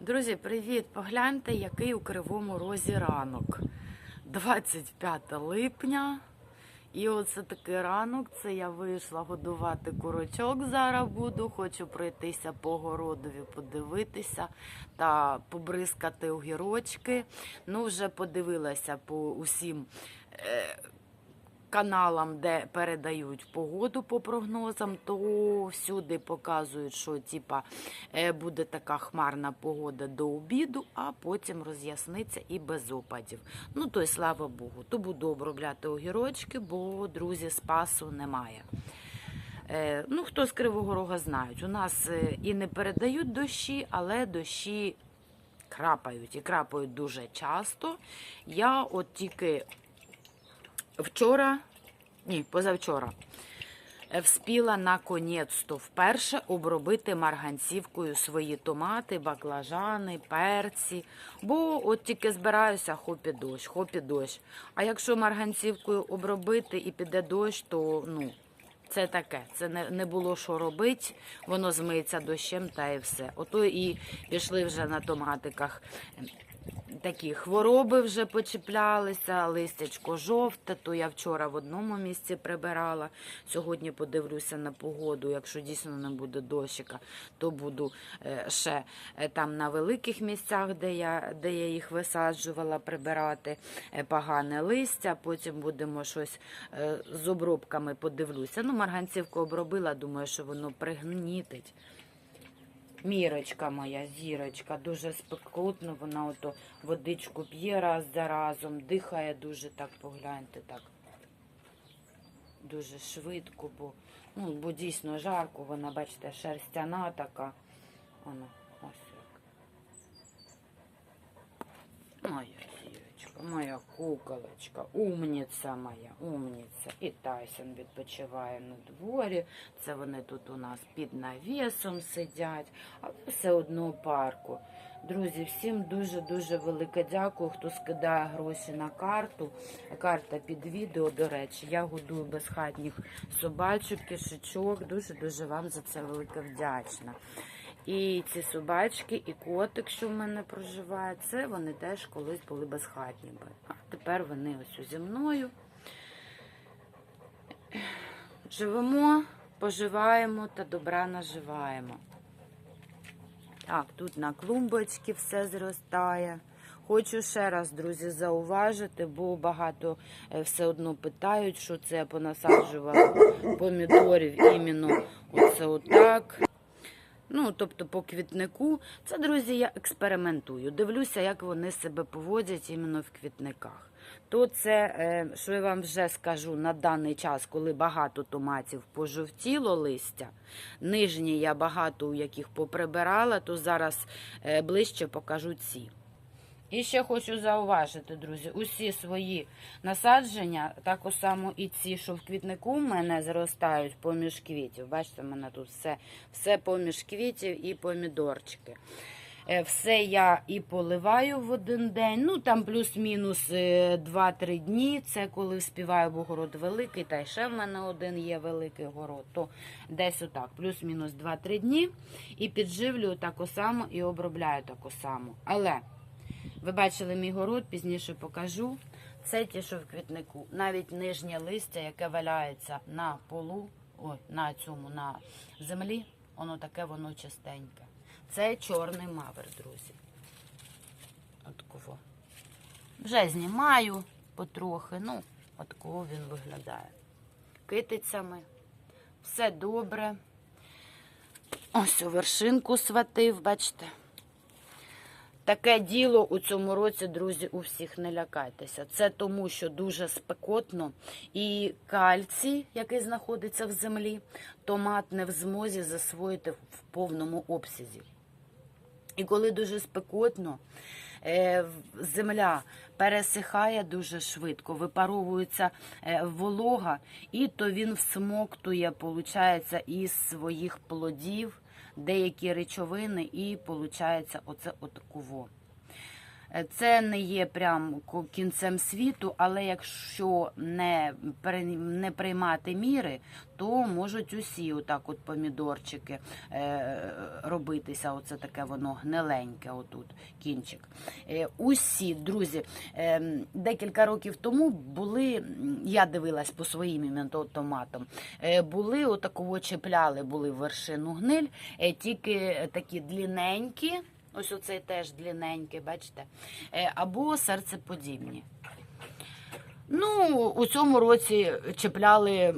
Друзі, привіт! Погляньте, який у Кривому Розі ранок. 25 липня. І оце такий ранок. Це я вийшла годувати курочок. Зараз буду. Хочу пройтися по городові, подивитися та побризкати огірочки. Ну, вже подивилася по усім. Каналам, де передають погоду по прогнозам, то всюди показують, що типа е, буде така хмарна погода до обіду, а потім роз'ясниться і без опадів. Ну то й слава Богу, то буду обробляти огірочки, бо друзі спасу немає. Е, ну, хто з Кривого Рога знають, у нас е, і не передають дощі, але дощі крапають і крапають дуже часто. Я от тільки вчора, ні, позавчора, е, вспіла наконець-то вперше обробити марганцівкою свої томати, баклажани, перці. Бо от тільки збираюся, хоп і дощ, хоп і дощ. А якщо марганцівкою обробити і піде дощ, то ну. Це таке, це не, не було що робити, воно змиється дощем та і все. Ото і пішли вже на томатиках такі хвороби вже почіплялися, листячко жовте, то я вчора в одному місці прибирала. Сьогодні подивлюся на погоду. Якщо дійсно не буде дощика, то буду е, ще е, там на великих місцях, де я, де я їх висаджувала, прибирати е, погане листя. Потім будемо щось з обробками подивлюся. Ну, марганцівку обробила, думаю, що воно пригнітить. Мірочка моя, зірочка, дуже спекотно, вона ото водичку п'є раз за разом, дихає дуже так, погляньте так. Дуже швидко, бо, ну, бо дійсно жарко, вона, бачите, шерстяна така. Вона ось як. Зірочка, моя куколочка, умниця моя, умниця. І Тайсон відпочиває на дворі. Це вони тут у нас під навісом сидять, але все одно парку. Друзі, всім дуже-дуже велике дякую, хто скидає гроші на карту. Карта під відео, до речі, я годую безхатніх собачок, кишечок. Дуже-дуже вам за це велике вдячна. І ці собачки, і котик, що в мене проживає, це вони теж колись були безхатніми. А тепер вони ось зі мною. Живемо, поживаємо та добра наживаємо. Так, тут на клумбочці все зростає. Хочу ще раз, друзі, зауважити, бо багато е, все одно питають, що це я помідорів іменно оце отак. Ну, тобто по квітнику. Це, друзі, я експериментую. Дивлюся, як вони себе поводять іменно в квітниках. То це, е, що я вам вже скажу на даний час, коли багато томатів пожовтіло листя, нижні я багато у яких поприбирала, то зараз е, ближче покажу ці. І ще хочу зауважити, друзі, усі свої насадження, так само і ці, що в квітнику в мене зростають поміж квітів. Бачите, в мене тут все, все поміж квітів і помідорчики. Е, Все я і поливаю в один день. Ну там плюс-мінус е, 2-3 дні. Це коли вспіваю, бо город великий, та й ще в мене один є великий город. То десь отак, плюс-мінус 2-3 дні. І підживлюю тако само і обробляю тако само. Але ви бачили мій город, пізніше покажу. Це ті, що в квітнику. Навіть нижнє листя, яке валяється на полу, ой, на цьому, на землі, воно таке, воно чистеньке. Це чорний мавер, друзі. От кого. Вже знімаю потрохи, ну, от кого він виглядає. Китицями. Все добре. Ось у вершинку сватив, бачите. Таке діло у цьому році, друзі, у всіх не лякайтеся. Це тому, що дуже спекотно, і кальцій, який знаходиться в землі, томат не в змозі засвоїти в повному обсязі. І коли дуже спекотно, е, земля пересихає дуже швидко, випаровується е, волога, і то він всмоктує, получається, із своїх плодів деякі речовини, і получається оце отаково. Е, Це не є прям кінцем світу, але якщо не, не приймати міри, то можуть усі отак от помідорчики е, робитися. Оце таке воно гниленьке, отут кінчик. Е, усі, друзі, е, декілька років тому були, я дивилась по своїм іментотоматам, були отакого чіпляли, були вершину гниль, тільки такі длінненькі, ось оцей теж длінненький, бачите, е, або серцеподібні. Ну, у цьому році чіпляли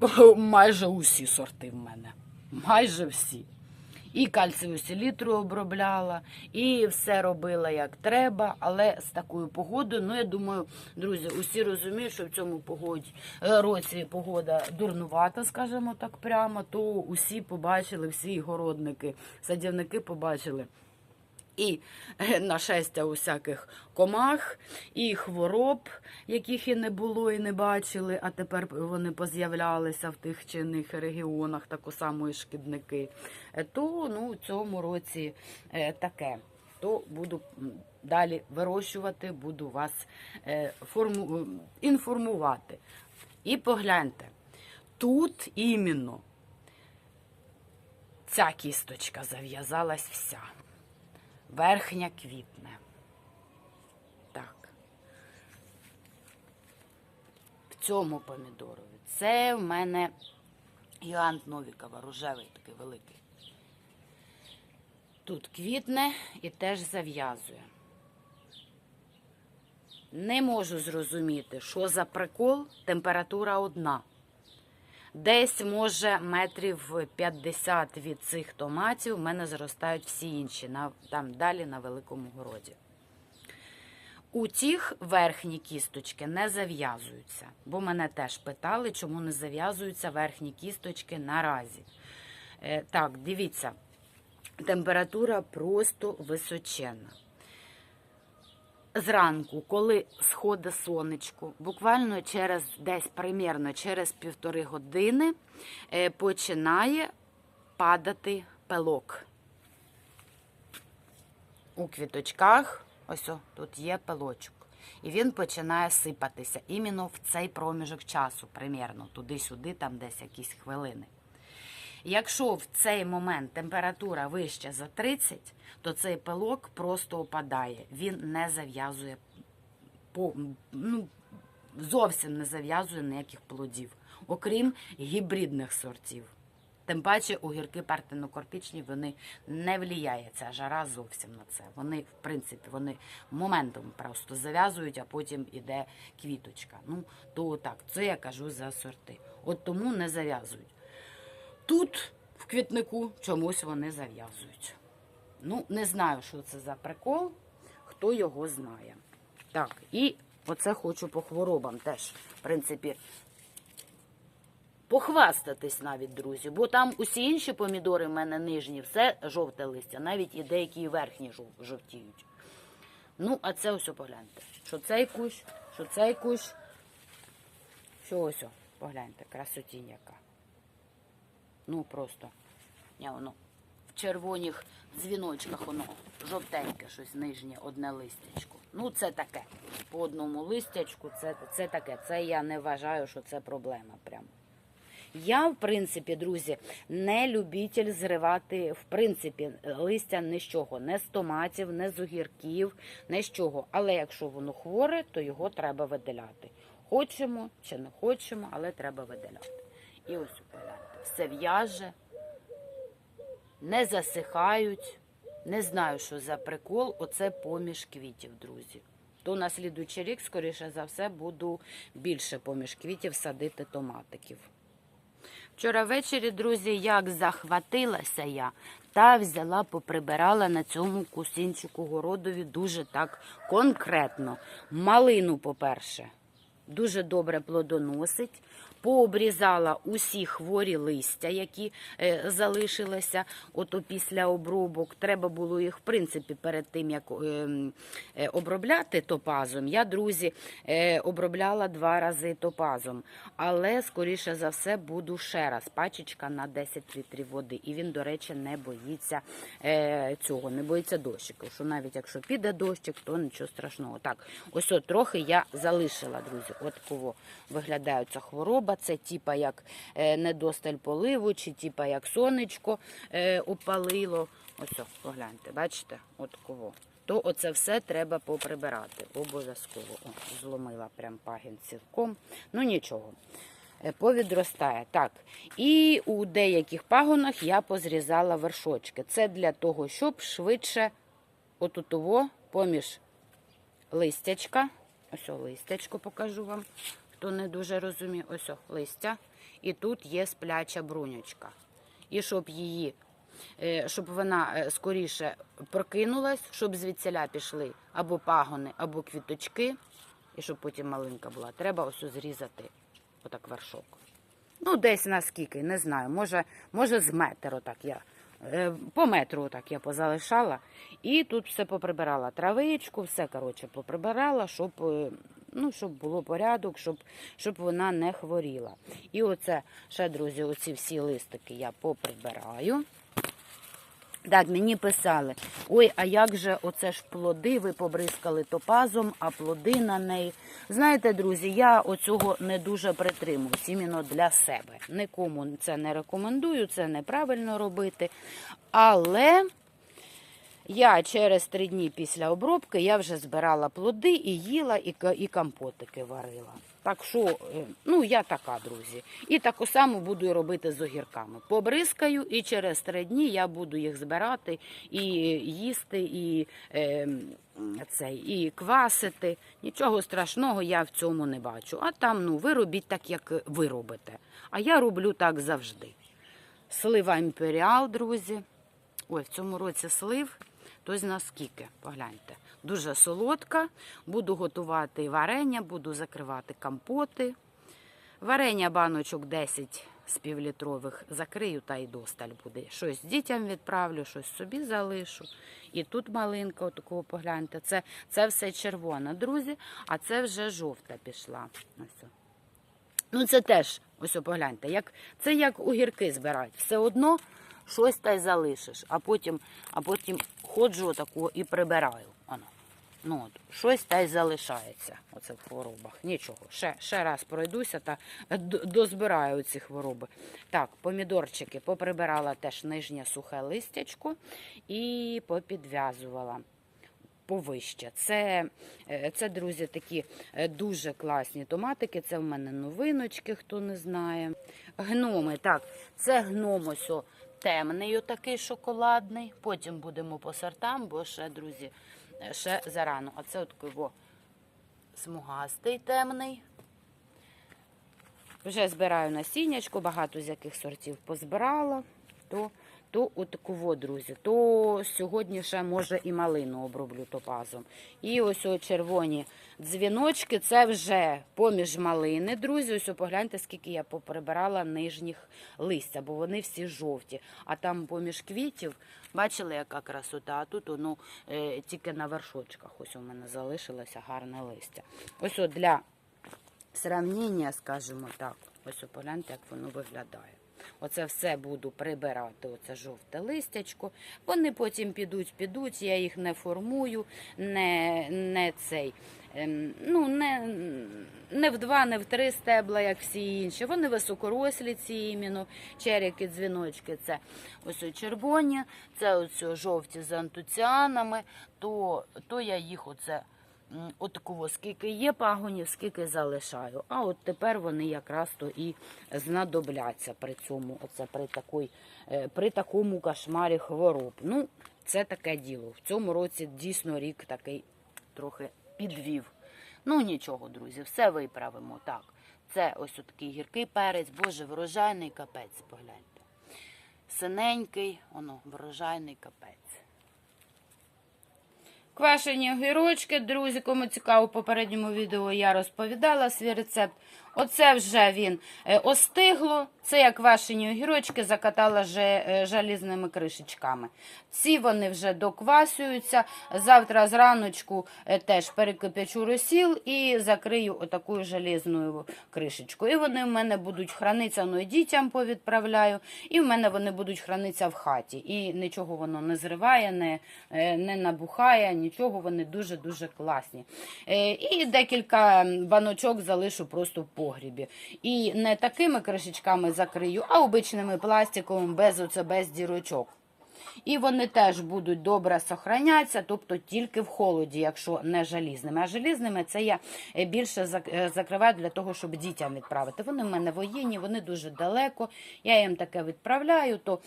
майже усі сорти в мене. Майже всі. І кальцію селітру обробляла, і все робила як треба, але з такою погодою. Ну, я думаю, друзі, усі розуміють, що в цьому погоді, е, році погода дурнувата, скажімо так прямо, то усі побачили, всі городники, садівники побачили і е, нашестя усяких комах, і хвороб, яких і не було, і не бачили, а тепер вони поз'являлися в тих чи інших регіонах, так само і шкідники. Е, То ну, в цьому році е, таке. То буду далі вирощувати, буду вас форму, інформувати. І погляньте, тут іменно ця кісточка зав'язалась вся. Верхня квітне. Так. В цьому помідорові. Це в мене гігант Новікова, рожевий такий великий. Тут квітне і теж зав'язує. Не можу зрозуміти, що за прикол, температура одна. Десь, може, метрів 50 від цих томатів в мене зростають всі інші, на, там далі на великому городі. У тих верхні кісточки не зав'язуються, бо мене теж питали, чому не зав'язуються верхні кісточки наразі. Е, так, дивіться, температура просто височенна. Зранку, коли сходить сонечко, буквально через десь примірно через півтори години е, починає падати пилок. У квіточках, ось о, тут є пилочок. І він починає сипатися іменно в цей проміжок часу, примірно, туди-сюди, там десь якісь хвилини. Якщо в цей момент температура вища за 30, то цей пилок просто опадає. Він не зав'язує ну, зовсім не зав'язує ніяких плодів, окрім гібридних сортів. Тим паче огірки партенокорпічні, вони не влияє ця жара зовсім на це. Вони, в принципі, вони моментом просто зав'язують, а потім іде квіточка. Ну, то так, це я кажу за сорти. От тому не зав'язують. Тут, в квітнику, чомусь вони зав'язують. Ну, не знаю, що це за прикол, хто його знає. Так, і оце хочу по хворобам теж, в принципі, похвастатись навіть, друзі. Бо там усі інші помідори в мене нижні, все жовте листя, навіть і деякі верхні жовтіють. Ну, а це ось погляньте. Що цей кущ, що цей кущ, що ось, погляньте, красотінь яка. Ну просто. Я воно в червоних дзвіночках воно жовтеньке, щось нижнє, одне листячко. Ну, це таке. По одному листячку, це, це таке. Це я не вважаю, що це проблема прямо. Я, в принципі, друзі, не любитель зривати, в принципі, листя ні з чого, не з томатів, не з огірків, не з чого. Але якщо воно хворе, то його треба видаляти. Хочемо чи не хочемо, але треба видаляти. І ось погляньте, все в'яже, не засихають. Не знаю, що за прикол. Оце поміж квітів, друзі. То на слідуючий рік, скоріше за все, буду більше поміж квітів садити томатиків. Вчора ввечері, друзі, як захватилася я, та взяла, поприбирала на цьому кусінчику городові дуже так конкретно. Малину, по-перше, дуже добре плодоносить. Пообрізала усі хворі листя, які е, залишилися ото після обробок. Треба було їх, в принципі, перед тим, як е, е, обробляти топазом. Я, друзі, е, обробляла два рази топазом. Але, скоріше за все, буду ще раз. Пачечка на 10 літрів води. І він, до речі, не боїться цього, не боїться дощику. Що навіть якщо піде дощик, то нічого страшного. Так, ось от трохи я залишила, друзі. От кого виглядає ця хвороба. Це типа як е, недосталь поливу, чи типа як сонечко е, опалило. Ось, погляньте, бачите, от кого. То оце все треба поприбирати. Обов'язково. О, зломила прям пагін цілком. Ну нічого. Е, Повідростає. Так. І у деяких пагонах я позрізала вершочки. Це для того, щоб швидше отутово поміж листячка. Ось о, листячко покажу вам, хто не дуже розуміє. Ось о, листя. І тут є спляча брунючка. І щоб її, е, щоб вона е, скоріше прокинулась, щоб звідсіля пішли або пагони, або квіточки, і щоб потім малинка була. Треба ось зрізати отак вершок. Ну, десь наскільки, не знаю. Може, може з метр отак я. е, По метру отак я позалишала. І тут все поприбирала. Травичку, все, коротше, поприбирала, щоб, ну, щоб було порядок, щоб, щоб вона не хворіла. І оце, ще, друзі, оці всі листики я поприбираю. Так, мені писали, ой, а як же оце ж плоди, ви побризкали топазом, а плоди на неї. Знаєте, друзі, я оцього не дуже притримуюсь, іменно для себе. Нікому це не рекомендую, це неправильно робити. Але я через три дні після обробки я вже збирала плоди і їла, і, і компотики варила. Так що, е, ну я така, друзі. І таку саму буду робити з огірками. Побризкаю, і через три дні я буду їх збирати і їсти, і, е, м, цей, і квасити. Нічого страшного я в цьому не бачу. А там, ну, ви робіть так, як ви робите. А я роблю так завжди. Слива імперіал, друзі. Ой, в цьому році слив. Тось наскільки, погляньте. Дуже солодка. Буду готувати варення, буду закривати компоти. Варення баночок 10 з півлітрових закрию та й досталь буде. Щось дітям відправлю, щось собі залишу. І тут малинка, отакого погляньте. Це, це все червона, друзі, а це вже жовта пішла. Ось. Ну, це теж, ось погляньте, як, це як огірки збирають. Все одно щось та й залишиш, а потім, а потім ходжу отаку і прибираю. Ано. Ну, от, щось та й залишається оце в хворобах. Нічого. Ще, ще раз пройдуся та дозбираю ці хвороби. Так, помідорчики поприбирала теж нижнє сухе листячко і попідв'язувала повище. Це, е, це, друзі, такі е, дуже класні томатики. Це в мене новиночки, хто не знає. Гноми, так, це гном ось темний, отакий шоколадний. Потім будемо по сортам, бо ще, друзі, ще зарано. А це от во смугастий темний. Вже збираю насіннячко, багато з яких сортів позбирала. То, то отаково, друзі, то сьогодні ще може і малину оброблю топазом. І ось о червоні дзвіночки, це вже поміж малини, друзі. Ось о, погляньте, скільки я поприбирала нижніх листя, бо вони всі жовті. А там поміж квітів, бачили, яка красота, а тут воно е, тільки на вершочках. Ось у мене залишилося гарне листя. Ось о, для сравнення, скажімо так. Ось о, погляньте, як воно виглядає. Оце все буду прибирати, оце жовте листячко. Вони потім підуть, підуть, я їх не формую, не, не цей. ем, Ну, не, не в два, не в три стебла, як всі інші. Вони високорослі, ці іменно черяки, дзвіночки. Це ось червоні, це ось жовті з антуціанами, то, то я їх оце Отакого, скільки є пагонів, скільки залишаю. А от тепер вони якраз то і знадобляться при цьому, оце при, такой, е, при такому кошмарі хвороб. Ну, це таке діло. В цьому році дійсно рік такий трохи підвів. Ну нічого, друзі, все виправимо. Так, це ось такий гіркий перець, боже, врожайний капець, погляньте. Синенький, воно, врожайний капець. Квашені огірочки, друзі, кому цікаво, в попередньому відео я розповідала свій рецепт. Оце вже він е, остигло. Це як ваші огірочки закатала е, жалізними кришечками. Ці вони вже доквасюються. Завтра зраночку е, теж перекипячу розсіл і закрию отакою желізною кришечкою. І вони в мене будуть хранитися, ну і дітям повідправляю, і в мене вони будуть хранитися в хаті. І нічого воно не зриває, не, не набухає, нічого вони дуже-дуже класні. І декілька баночок залишу просто в погрібі. І не такими кришечками закрию, а обичними пластиковими, без оце без дірочок. І вони теж будуть добре сохранятися, тобто тільки в холоді, якщо не желізними. А желізними це я е, більше е, закриваю для того, щоб дітям відправити. Вони в мене воєнні, вони дуже далеко. Я їм таке відправляю, то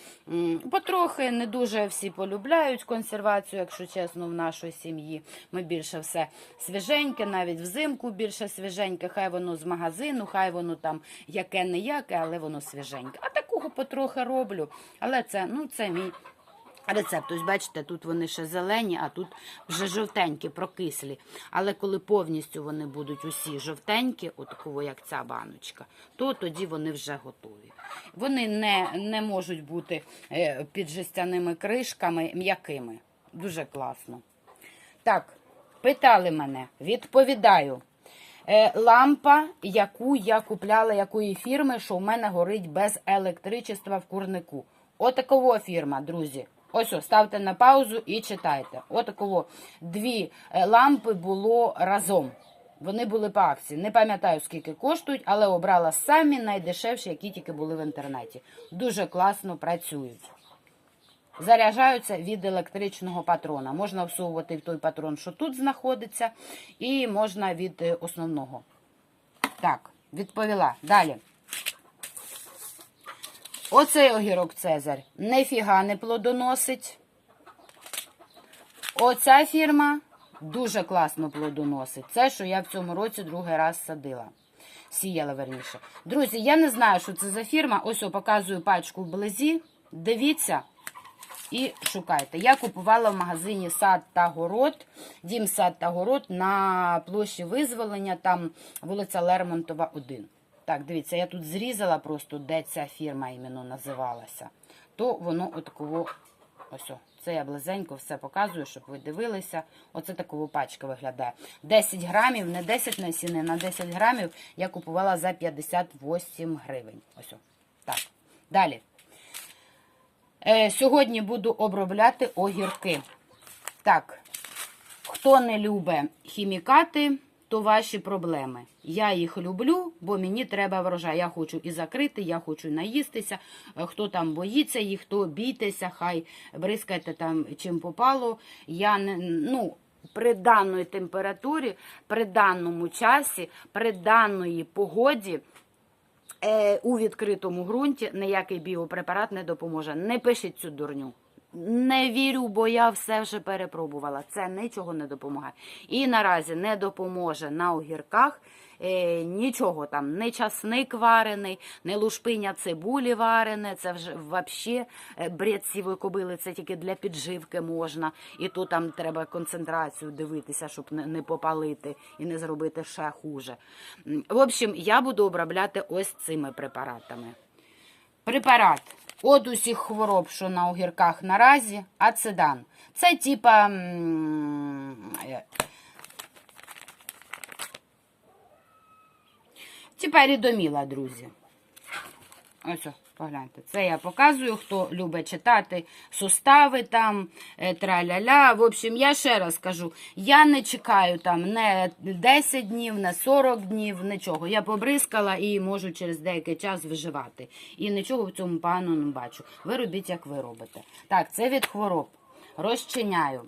потрохи не дуже всі полюбляють консервацію, якщо чесно, в нашій сім'ї. Ми більше все свіженьке, навіть взимку більше свіженьке. Хай воно з магазину, хай воно там яке не яке, але воно свіженьке. А такого потрохи роблю. Але це, ну, це мій. Рецепт, ось бачите, тут вони ще зелені, а тут вже жовтенькі, прокислі. Але коли повністю вони будуть усі жовтенькі, отакого як ця баночка, то тоді вони вже готові. Вони не, не можуть бути е, під жестяними кришками м'якими. Дуже класно. Так, питали мене, відповідаю. Е, лампа, яку я купляла, якої фірми, що в мене горить без електричества в курнику. Отакова фірма, друзі. Ось, ставте на паузу і читайте. Отакого дві е, лампи було разом. Вони були по акції. Не пам'ятаю, скільки коштують, але обрала самі найдешевші, які тільки були в інтернеті. Дуже класно працюють. Заряджаються від електричного патрона. Можна всовувати в той патрон, що тут знаходиться, і можна від е, основного. Так, відповіла. Далі. Оцей огірок Цезарь нефіга не плодоносить. Оця фірма дуже класно плодоносить. Це, що я в цьому році другий раз садила. Сіяла верніше. Друзі, я не знаю, що це за фірма. Ось о, показую пачку вблизі. Дивіться і шукайте. Я купувала в магазині сад та город, дім сад та город на площі визволення, там вулиця Лермонтова, 1. Так, дивіться, я тут зрізала просто, де ця фірма іменно називалася. То воно отаково, ось, о, це я близенько все показую, щоб ви дивилися. Оце такова пачка виглядає. 10 грамів, не 10 насіни, на 10 грамів я купувала за 58 гривень. Ось, о. так. Далі. Е, сьогодні буду обробляти огірки. Так, хто не любить хімікати, то ваші проблеми. Я їх люблю, бо мені треба врожай. Я хочу і закрити, я хочу наїстися. Е, Хто там боїться їх, хто бійтеся, хай бризкайте там чим попало. Я не ну. При даної температурі, при даному часі, при даної погоді е, у відкритому ґрунті ніякий біопрепарат не допоможе. Не пишіть цю дурню. Не вірю, бо я все вже перепробувала. Це нічого не допомагає. І наразі не допоможе на огірках е, нічого там, не часник варений, не лушпиня цибулі варене. Це вже взагалі бред сівої кобили, це тільки для підживки можна. І то там треба концентрацію дивитися, щоб не, не попалити і не зробити ще хуже. В общем, я буду обробляти ось цими препаратами. Препарат від усіх хвороб, що на огірках наразі, ацедан. Це типа. М, е, Типа рідоміла, друзі. Ось, погляньте. Це я показую, хто любить читати сустави там, е, траля-ля. В общем, я ще раз кажу, я не чекаю там не 10 днів, не 40 днів, нічого. Я побризкала і можу через деякий час виживати. І нічого в цьому поганого не бачу. Ви робіть, як ви робите. Так, це від хвороб. Розчиняю.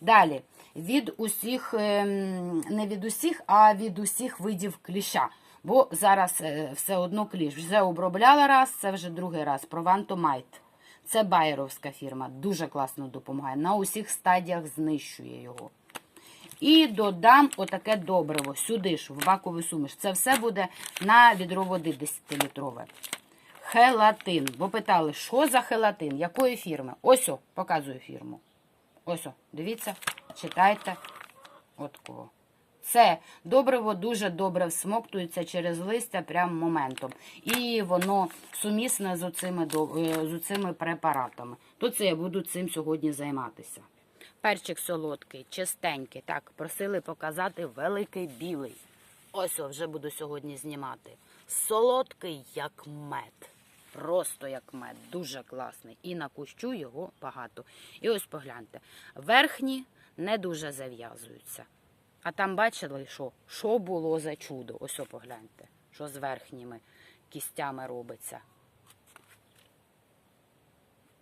Далі. Від усіх, ем, не від усіх, а від усіх видів кліща. Бо зараз е, все одно кліщ. Вже обробляла раз, це вже другий раз. Провантомайт. Це байеровська фірма. Дуже класно допомагає. На усіх стадіях знищує його. І додам отаке добриво сюди ж, в баковий суміш. Це все буде на відро води 10-літрове. Хелатин. Бо питали, що за хелатин? Якої фірми? Ось о, показую фірму. Ось о, дивіться, читайте. От кого. Це добриво дуже добре всмоктується через листя прям моментом. І воно сумісне з оцими, е, з оцими препаратами. То це я буду цим сьогодні займатися. Перчик солодкий, чистенький. Так, просили показати великий білий. Ось вже буду сьогодні знімати. Солодкий, як мед. Просто як мед, дуже класний. І на кущу його багато. І ось погляньте, верхні не дуже зав'язуються. А там бачили, що? Що було за чудо? Ось погляньте, що з верхніми кістями робиться.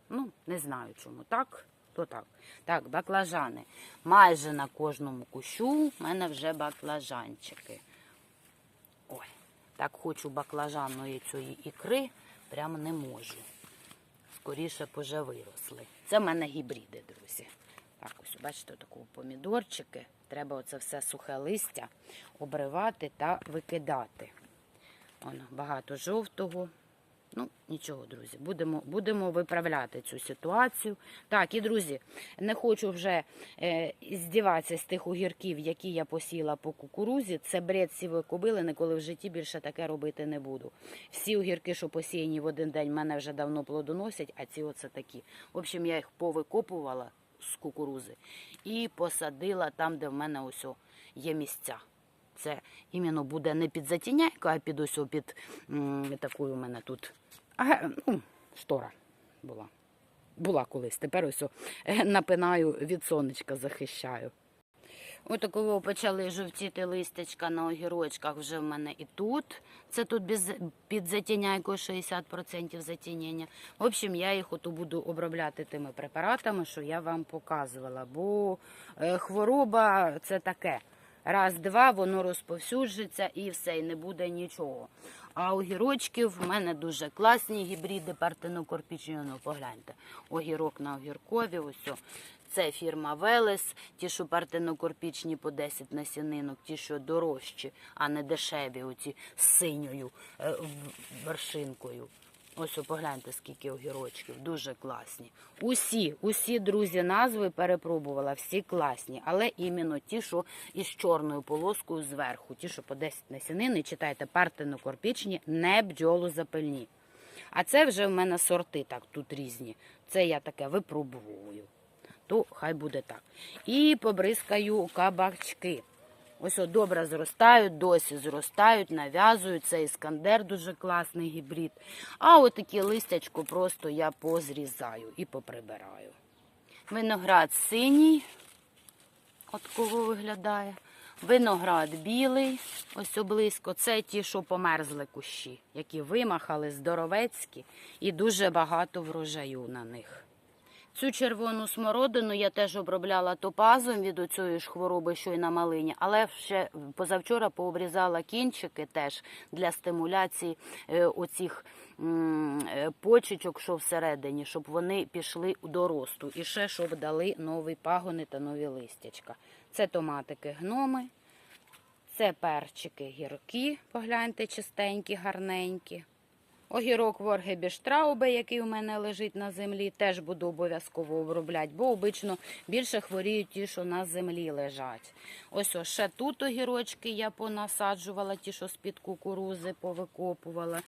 Ну, не знаю чому. Так, то так. Так, баклажани. Майже на кожному кущу в мене вже баклажанчики. Ой, так хочу баклажанної цієї ікри, прямо не можу. Скоріше б уже виросли. Це в мене гібриди, друзі. Бачите, такого помідорчики. Треба оце все сухе листя обривати та викидати. Воно багато жовтого. Ну, нічого, друзі, будемо, будемо виправляти цю ситуацію. Так, і друзі, не хочу вже е, здіватися з тих огірків, які я посіла по кукурузі. Це бред сівої кобили, ніколи в житті більше таке робити не буду. Всі огірки, що посіяні в один день, мене вже давно плодоносять, а ці оце такі. В общем, я їх повикопувала з кукурузи і посадила там, де в мене ось є місця. Це іменно буде не під затіняйку, а під ось під такою у мене тут а, ну, штора була. Була колись. Тепер ось е, напинаю від сонечка захищаю. Отакого почали жовтіти листячка на огірочках вже в мене і тут. Це тут без, під затіняйкою 60% затінення. В общем, я їх ото буду обробляти тими препаратами, що я вам показувала. Бо е, хвороба це таке. Раз-два, воно розповсюджиться і все, і не буде нічого. А огірочки в мене дуже класні гібриди партенокорпічні. Ну, погляньте, огірок на огіркові. Ось. Це фірма Велес, ті, що партенокорпічні по 10 насінинок, ті, що дорожчі, а не дешеві, оці з синьою е, вершинкою. Ось погляньте, скільки огірочків, дуже класні. Усі, усі друзі, назви перепробувала, всі класні, але іменно ті, що із чорною полоскою зверху, ті, що по 10 насінини, читайте, партенокорпічні, не бджолозапильні. А це вже в мене сорти так тут різні. Це я таке випробовую. То хай буде так. І побризкаю кабачки. Ось от добре зростають, досі зростають, нав'язують. Це іскандер дуже класний гібрид. А отакі листячко просто я позрізаю і поприбираю. Виноград синій, от кого виглядає. Виноград білий, ось близько. Це ті, що померзли кущі, які вимахали здоровецькі і дуже багато врожаю на них. Цю червону смородину я теж обробляла топазом від оцієї ж хвороби, що й на малині, але ще позавчора пообрізала кінчики теж для стимуляції е, оцих е, почечок, що всередині, щоб вони пішли до росту. І ще щоб дали нові пагони та нові листячка. Це томатики гноми, це перчики гірки, погляньте, чистенькі, гарненькі. Огірок Ворги Воргебіштраубе, який у мене лежить на землі, теж буду обов'язково обробляти, бо обично більше хворіють ті, що на землі лежать. Ось ось ще тут огірочки я понасаджувала, ті, що з-під кукурузи повикопувала.